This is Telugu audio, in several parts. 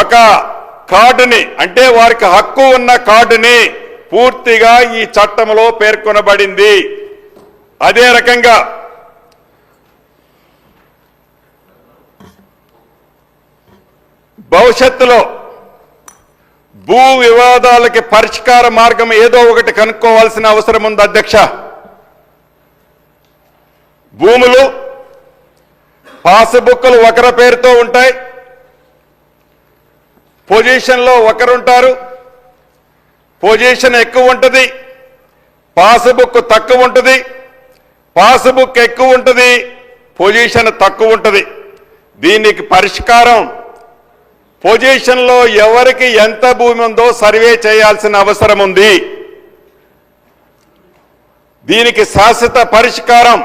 ఒక కార్డుని అంటే వారికి హక్కు ఉన్న కార్డుని పూర్తిగా ఈ చట్టంలో పేర్కొనబడింది. అదే రకంగా భవిష్యత్తులో భూ వివాదాలకి పరిష్కార మార్గం ఏదో ఒకటి కనుక్కోవాల్సిన అవసరం ఉంది అధ్యక్ష. భూములు పాస్బుక్లు ఒకరి పేరుతో ఉంటాయి. పొజిషన్లో ఒకరుంటారు. పొజిషన్ ఎక్కువ ఉంటుంది. పాస్బుక్ తక్కువ ఉంటుంది. పాస్బుక్ ఎక్కువ ఉంటుంది. పొజిషన్ తక్కువ ఉంటుంది. దీనికి పరిష్కారం పొజిషన్లో ఎవరికి ఎంత భూమి ఉందో సర్వే చేయాల్సిన అవసరం ఉంది. దీనికి శాశ్వత పరిష్కారం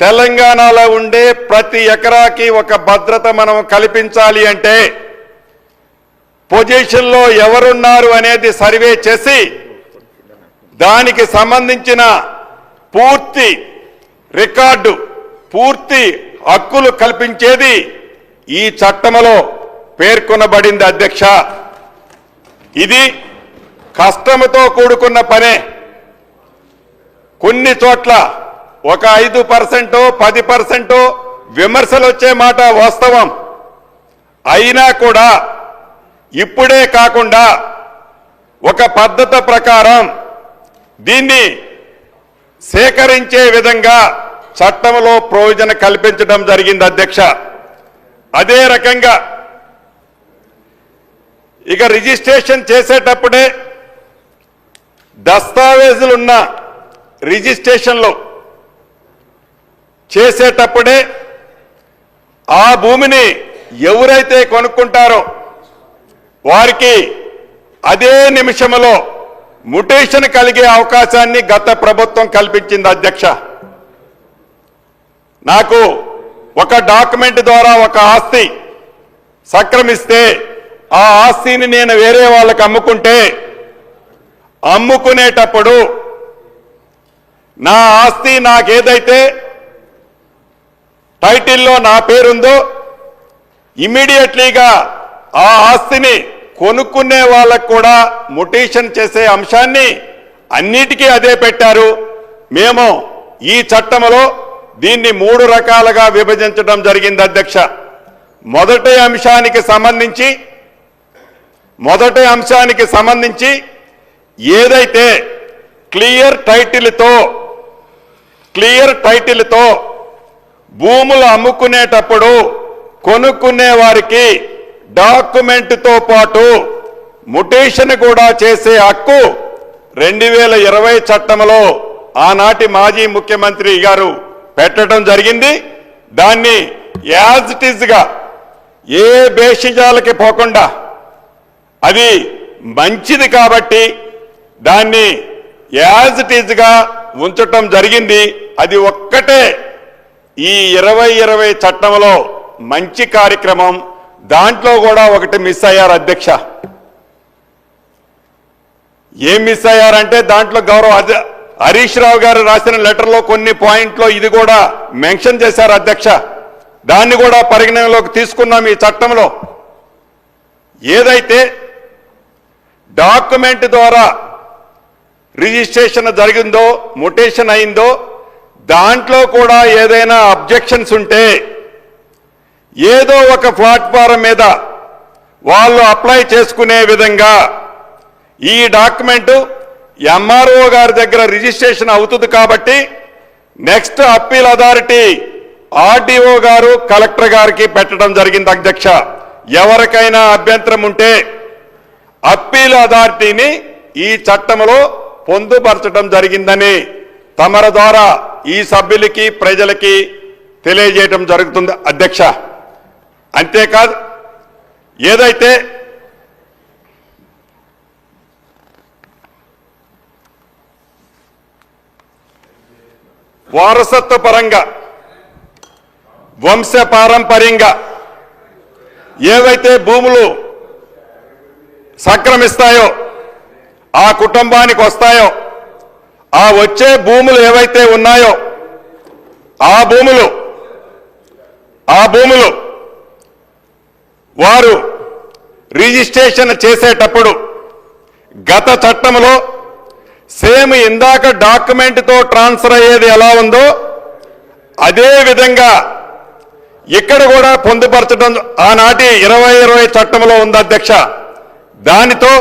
తెలంగాణలో ఉండే ప్రతి ఎకరాకి ఒక భద్రత మనం కల్పించాలి అంటే పొజిషన్లో ఎవరున్నారు అనేది సర్వే చేసి దానికి సంబంధించిన పూర్తి రికార్డు పూర్తి హక్కులు కల్పించేది ఈ చట్టంలో పేర్కొనబడింది అధ్యక్ష. ఇది కష్టముతో కూడుకున్న పనే. కొన్ని చోట్ల ఒక ఐదు పర్సెంటో పది పర్సెంటో విమర్శలు వచ్చే మాట వాస్తవం. అయినా కూడా ఇప్పుడే కాకుండా ఒక పద్ధతి ప్రకారం దీన్ని సేకరించే విధంగా చట్టంలో ప్రయోజన కల్పించడం జరిగింది అధ్యక్ష. అదే రకంగా ఇక రిజిస్ట్రేషన్ చేసేటప్పుడే దస్తావేజులున్న రిజిస్ట్రేషన్లో చేసేటప్పుడే ఆ భూమిని ఎవరైతే కొనుక్కుంటారో వారికి అదే నిమిషంలో ముటేషన్ కలిగే అవకాశాన్ని గత ప్రభుత్వం కల్పించింది అధ్యక్ష. నాకు ఒక డాక్యుమెంట్ ద్వారా ఒక ఆస్తి సక్రమిస్తే ఆ ఆస్తిని నేను వేరే వాళ్ళకి అమ్ముకుంటే అమ్ముకునేటప్పుడు నా ఆస్తి నాకేదైతే టైటిల్లో నా పేరుందో ఇమ్మీడియట్లీగా ఆ ఆస్తిని కొనుక్కునే వాళ్ళకు కూడా మొటేషన్ చేసే అంశాన్ని అన్నిటికీ అదే పెట్టారు. మేము ఈ చట్టంలో దీన్ని మూడు రకాలుగా విభజించడం జరిగింది అధ్యక్ష. మొదటి అంశానికి సంబంధించి మొదటి అంశానికి సంబంధించి ఏదైతే క్లియర్ టైటిల్తో క్లియర్ టైటిల్తో భూములు అమ్ముకునేటప్పుడు కొనుక్కునే వారికి డాక్యుమెంట్తో పాటు ముటేషన్ కూడా చేసే హక్కు రెండు వేల ఇరవై చట్టంలో ఆనాటి మాజీ ముఖ్యమంత్రి గారు పెట్టడం జరిగింది. దాన్ని యాజ్ ఇట్ ఈజ్గా ఏ బేషిజాలకి పోకుండా అది మంచిది కాబట్టి దాన్ని యాజ్ ఇట్ ఈజ్గా ఉంచటం జరిగింది. అది ఒక్కటే. ఈ ఇరవై ఇరవై చట్టంలో మంచి కార్యక్రమం దాంట్లో కూడా ఒకటి మిస్ అయ్యారు అధ్యక్ష. ఏం మిస్ అయ్యారంటే దాంట్లో గౌరవ హరీష్ రావు గారు రాసిన లెటర్లో కొన్ని పాయింట్లో ఇది కూడా మెన్షన్ చేశారు అధ్యక్ష. దాన్ని కూడా పరిగణనలోకి తీసుకున్నాం ఈ చట్టంలో. ఏదైతే డాక్యుమెంట్ ద్వారా రిజిస్ట్రేషన్ జరిగిందో మొటేషన్ అయిందో దాంట్లో కూడా ఏదైనా అబ్జెక్షన్స్ ఉంటే ఏదో ఒక ప్లాట్ఫారం మీద వాళ్ళు అప్లై చేసుకునే విధంగా ఈ డాక్యుమెంటు ఎంఆర్ఓ గారి దగ్గర రిజిస్ట్రేషన్ అవుతుంది కాబట్టి నెక్స్ట్ అప్పీల్ అథారిటీ ఆర్డీఓ గారు కలెక్టర్ గారికి పెట్టడం జరిగింది అధ్యక్ష. ఎవరికైనా అభ్యంతరం ఉంటే అప్పీల్ అథారిటీని ఈ చట్టంలో పొందుపరచడం జరిగిందని తమర ద్వారా ఈ సభ్యులకి ప్రజలకి తెలియజేయటం జరుగుతుంది. అధ్యక్ష అంతేకాదు ఏదైతే వారసత్వ పరంగా వంశ పారంపర్యంగా ఏవైతే భూములు సక్రమిస్తాయో ఆ కుటుంబానికి వస్తాయో ఆ వచ్చే భూములు ఏవైతే ఉన్నాయో ఆ భూములు ఆ భూములు వారు రిజిస్ట్రేషన్ చేసేటప్పుడు గత చట్టంలో సేమ్ ఇందాక డాక్యుమెంట్తో ట్రాన్స్ఫర్ అయ్యేది ఎలా ఉందో అదే విధంగా ఇక్కడ కూడా పొందుపరచడం ఆనాటి ఇరవై ఇరవై చట్టంలో ఉంది అధ్యక్ష. దానితో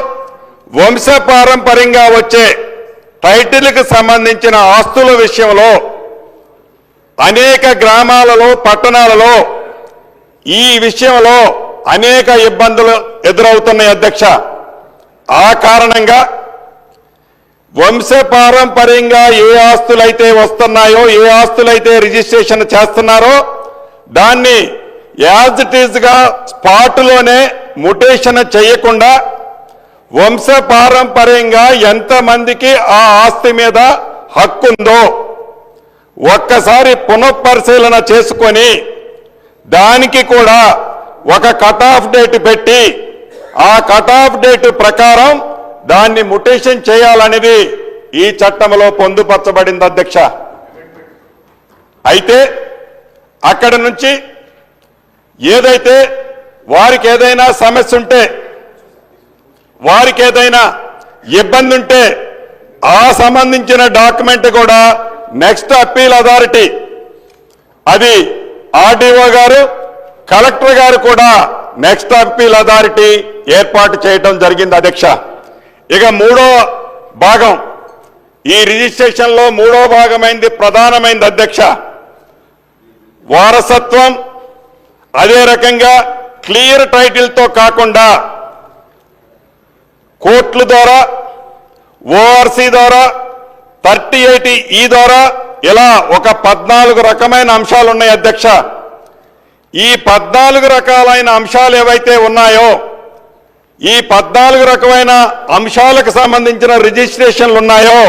వంశపారంపర్యంగా వచ్చే టైటిల్కి సంబంధించిన ఆస్తుల విషయంలో అనేక గ్రామాలలో పట్టణాలలో ఈ విషయంలో అనేక ఇబ్బందులు ఎదురవుతున్నాయి అధ్యక్ష. ఆ కారణంగా వంశపారంపర్యంగా ఏ ఆస్తులైతే వస్తున్నాయో ఏ ఆస్తులైతే రిజిస్ట్రేషన్ చేస్తున్నారో దాన్ని యాజ్ ఇట్ ఈజ్గా స్పాట్లోనే ముటేషన్ చేయకుండా వంశపారంపర్యంగా ఎంతమందికి ఆ ఆస్తి మీద హక్కుందో ఒక్కసారి పునఃపరిశీలన చేసుకొని దానికి కూడా ఒక కట్ ఆఫ్ డేట్ పెట్టి ఆ కట్ ఆఫ్ డేట్ ప్రకారం దాన్ని ముటేషన్ చేయాలనేది ఈ చట్టంలో పొందుపరచబడింది అధ్యక్ష. అయితే అక్కడ నుంచి ఏదైతే వారికి ఏదైనా సమస్య ఉంటే వారికి ఏదైనా ఇబ్బంది ఉంటే ఆ సంబంధించిన డాక్యుమెంట్ కూడా నెక్స్ట్ అప్పీల్ అథారిటీ అది ఆర్డీఓ గారు కలెక్టర్ గారు కూడా నెక్స్ట్ అప్పీల్ అథారిటీ ఏర్పాటు చేయడం జరిగింది అధ్యక్ష. ఇక మూడో భాగం ఈ రిజిస్ట్రేషన్లో మూడో భాగమైంది ప్రధానమైంది అధ్యక్ష. వారసత్వం అదే రకంగా క్లియర్ టైటిల్తో కాకుండా కోర్టుల ద్వారా ఓఆర్సీ ద్వారా థర్టీ ఎయిటీ ఈ ద్వారా ఇలా ఒక పద్నాలుగు రకమైన అంశాలు ఉన్నాయి అధ్యక్ష. ఈ పద్నాలుగు రకాలైన అంశాలు ఏవైతే ఉన్నాయో ఈ పద్నాలుగు రకమైన అంశాలకు సంబంధించిన రిజిస్ట్రేషన్లు ఉన్నాయో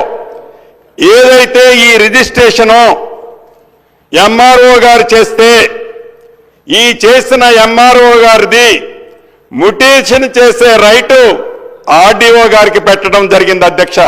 ఏదైతే ఈ రిజిస్ట్రేషను ఎంఆర్ఓ గారు చేస్తే ఈ చేసిన ఎంఆర్ఓ గారిది ముటేషన్ చేసే రైటు ఆర్డీఓ గారికి పెట్టడం జరిగింది అధ్యక్ష.